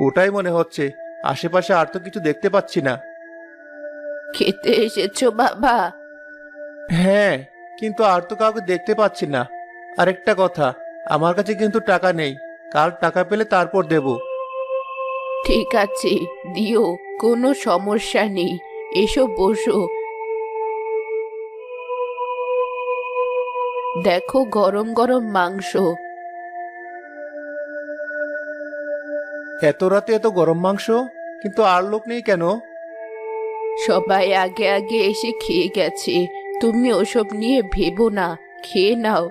ওটাই মনে হচ্ছে। আশেপাশে আর তো কিছু দেখতে পাচ্ছি না। খেতে এসেছ বাবা? হ্যাঁ কিন্তু আর তো কাউকে দেখতে পাচ্ছি না। আরেকটা কথা আমার কাছে কিন্তু টাকা নেই। কাল টাকা পেলে তারপর দেব। ঠিক আছে দিও কোনো সমস্যা নেই। এসো বসো। দেখো গরম গরম মাংস। এত রাতে এত গরম মাংস? কিন্তু আর লোক নেই কেন? সবাই আগে আগে এসে খেয়ে গেছে। তুমি ওসব নিয়ে ভেবো না, খেয়ে নাও।